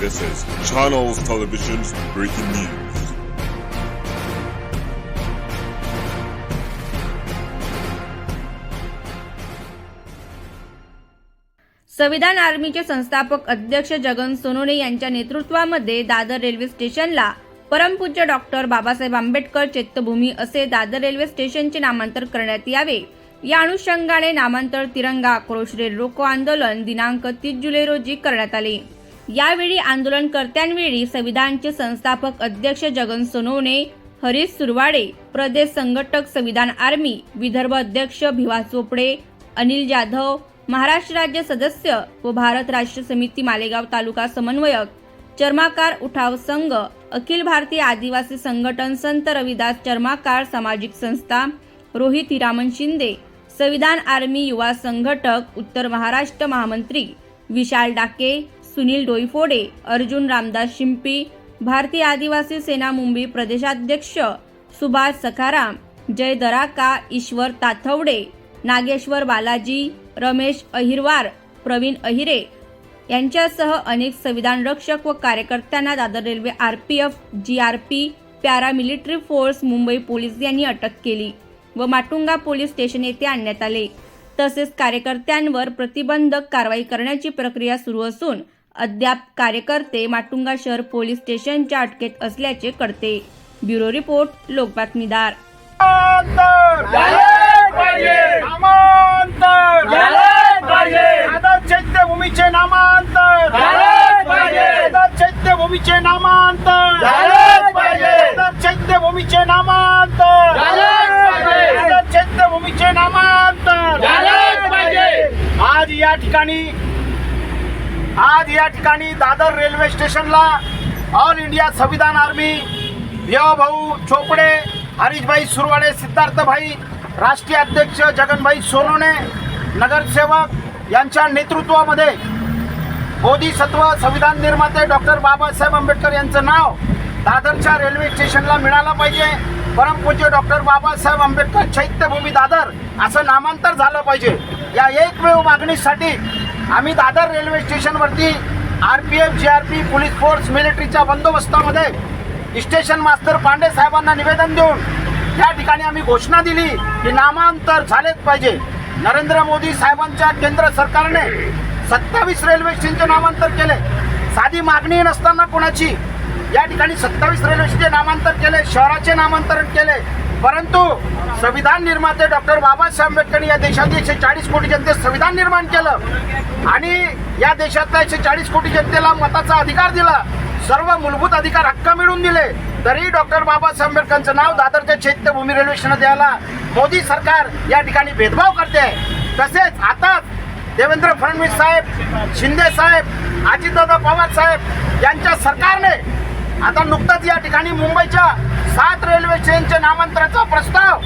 This is Channels Television's breaking news. संविधान आर्मीचे संस्थापक अध्यक्ष जगन सोनोने यांच्या नेतृत्वामध्ये दादर रेल्वे स्टेशनला परमपूज्य डॉक्टर बाबासाहेब आंबेडकर चैत्यभूमी असे दादर रेल्वे स्टेशनचे नामांतर करण्यात यावे या अनुषंगाने नामांतर तिरंगा आक्रोश रेल रोको आंदोलन दिनांक तीस जुलै रोजी करण्यात आले यावेळी आंदोलनकर्त्यांवेळी संविधानचे संस्थापक अध्यक्ष जगन सोनवणे हरीश सुरवाडे प्रदेश संघटक संविधान आर्मी विदर्भ अध्यक्ष भिवा चोपडे अनिल जाधव महाराष्ट्र राज्य सदस्य व भारत राष्ट्र समिती मालेगाव तालुका समन्वयक चर्माकार उठाव संघ अखिल भारतीय आदिवासी संघटन संत रविदास चर्माकार सामाजिक संस्था रोहित हिरामन शिंदे संविधान आर्मी युवा संघटक उत्तर महाराष्ट्र महामंत्री विशाल डाके सुनील डोईफोडे अर्जुन रामदास शिंपी भारतीय आदिवासी सेना मुंबई प्रदेशाध्यक्ष सुभाष सखाराम जय दराका ईश्वर ताथवडे नागेश्वर बालाजी रमेश अहिरवार प्रवीण अहिरे यांच्यासह अनेक संविधान रक्षक व कार्यकर्त्यांना Dadar railway RPF GRP paramilitary force Mumbai police यांनी अटक केली व माटुंगा पोलीस स्टेशन येथे आणण्यात आले. तसेच कार्यकर्त्यांवर प्रतिबंधक कारवाई करण्याची प्रक्रिया सुरू असून अद्याप कार्यकर्ते माटुंगा शहर पोलीस स्टेशनच्या अटकेत असल्याचे कळते. ब्युरो रिपोर्ट लोकबातमीदार चैत्यभूमीचे नामांतर! चैत्यभूमीचे नामांतर! चैत्यभूमीचे नामांतर! चैत्यभूमीचे नामांतर! आज या ठिकाणी आज या ठिकाणी दादर रेल्वे स्टेशनला ऑल इंडिया संविधान आर्मी भाऊ चोपडे हरीशभाई सुरवाडे सिद्धार्थभाई राष्ट्रीय अध्यक्ष जगनभाई सोनवणे नगरसेवक यांच्या नेतृत्वामध्ये बोधिसत्व संविधान निर्माते डॉक्टर बाबासाहेब आंबेडकर यांचं नाव दादरच्या रेल्वे स्टेशनला मिळालं पाहिजे. परमपूज्य डॉक्टर बाबासाहेब आंबेडकर चैत्यभूमी दादर असं नामांतर झालं पाहिजे. या एकमेव मागणीसाठी आम्ही दादर रेल्वे स्टेशनवरती R P F G R P police force मिलिटरीच्या बंदोबस्तामध्ये स्टेशन मास्तर पांडे साहेबांना निवेदन देऊन त्या ठिकाणी आम्ही घोषणा दिली की नामांतर झालेच पाहिजे. नरेंद्र मोदी साहेबांच्या केंद्र सरकारने सत्तावीस रेल्वे स्टेशनचे नामांतर केले. साधी मागणी नसताना कोणाची? या ठिकाणी सत्तावीस रेल्वे स्टेशन नामांतर केले शहराचे नामांतरण केले. परंतु संविधान निर्माते डॉक्टर बाबासाहेब आंबेडकर या देशात एकशे चाळीस कोटी जनतेत संविधान निर्माण केलं. आणि या देशातल्या एकशे चाळीस कोटी जनतेला मताचा अधिकार दिला. सर्व मूलभूत अधिकार हक्क मिळवून दिले. तरी डॉक्टर बाबासाहेब आंबेडकरांचं नाव दादरच्या चैत्यभूमी रेल्वे स्टेशन द्यायला मोदी सरकार या ठिकाणी भेदभाव करते. तसेच आता देवेंद्र फडणवीस साहेब शिंदे साहेब अजितदादा पवार साहेब यांच्या सरकारने आता नुकतंच या ठिकाणी मुंबईच्या सात रेल्वे स्टेशनच्या नामांतराचा प्रस्ताव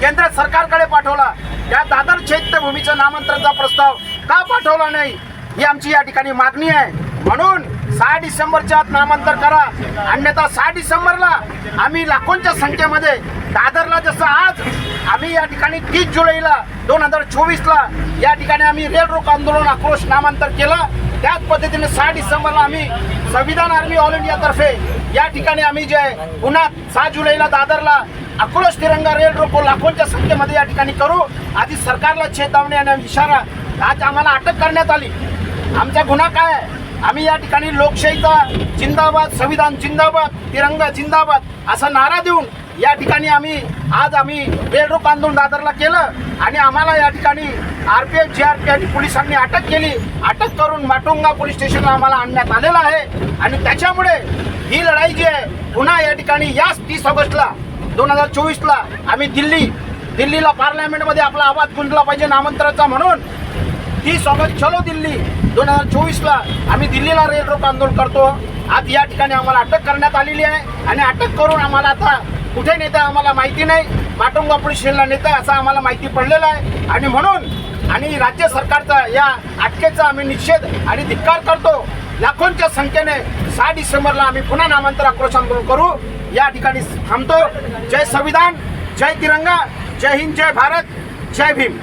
केंद्र सरकारकडे पाठवला. या दादर चैत्यभूमीचं नामांतराचा प्रस्ताव का पाठवला नाही? ही आमची या ठिकाणी मागणी आहे. म्हणून सहा डिसेंबरच्या आत नामांतर करा. अन्यथा सहा डिसेंबरला आम्ही लाखोंच्या संख्येमध्ये दादरला जसं आज आम्ही या ठिकाणी तीस जुलैला दोन हजार चोवीसला या ठिकाणी आम्ही रेल रोक आंदोलन आक्रोश नामांतर केलं. त्याच पद्धतीने सहा डिसेंबरला आम्ही संविधान आर्मी ऑल इंडियातर्फे या ठिकाणी आम्ही जे आहे, पुन्हा सहा जुलैला दादरला आक्रोश तिरंगा रेल रोको लाखोंच्या संख्येमध्ये या ठिकाणी करू. आधी सरकारला चेतावणी आणि इशारा आज आम्हाला अटक करण्यात आली. आमचा गुन्हा काय आहे? आम्ही या ठिकाणी लोकशाहीचा जिंदाबाद संविधान जिंदाबाद तिरंगा जिंदाबाद असा नारा देऊन या ठिकाणी आम्ही आज आम्ही रेल बांधून आंदोलन दादरला केलं आणि आम्हाला या ठिकाणी R P F G R P आणि पोलिसांनी अटक केली. अटक करून माटुंगा पोलीस स्टेशनला आम्हाला आणण्यात आलेलं आहे. आणि त्याच्यामुळे ही लढाई जी आहे पुन्हा या ठिकाणी याच तीस ऑगस्टला दोन हजार चोवीसला आम्ही दिल्ली दिल्लीला पार्लमेंटमध्ये आपला आवाज गुंजला पाहिजे नामांतराचा म्हणून. तीस ऑगस्ट चलो दिल्ली. दोन हजार चोवीसला आम्ही दिल्लीला रेल रोक आंदोलन करतो. आज या ठिकाणी आम्हाला अटक करण्यात आलेली आहे. आणि अटक करून आम्हाला आता कुठे नेतं आम्हाला माहिती नाही. माटुंगा पोलिसला नेता नेतं असं आम्हाला माहिती पडलेलं आहे. आणि म्हणून आणि राज्य सरकारचा या अटकेचा आम्ही निषेध आणि धिक्कार करतो. लाखोंच्या संख्येने सहा डिसेंबरला आम्ही पुन्हा नामांतर आक्रोश आंदोलन करू. या ठिकाणी थांबतो. जय संविधान. जय तिरंगा. जय हिंद. जय भारत. जय भीम.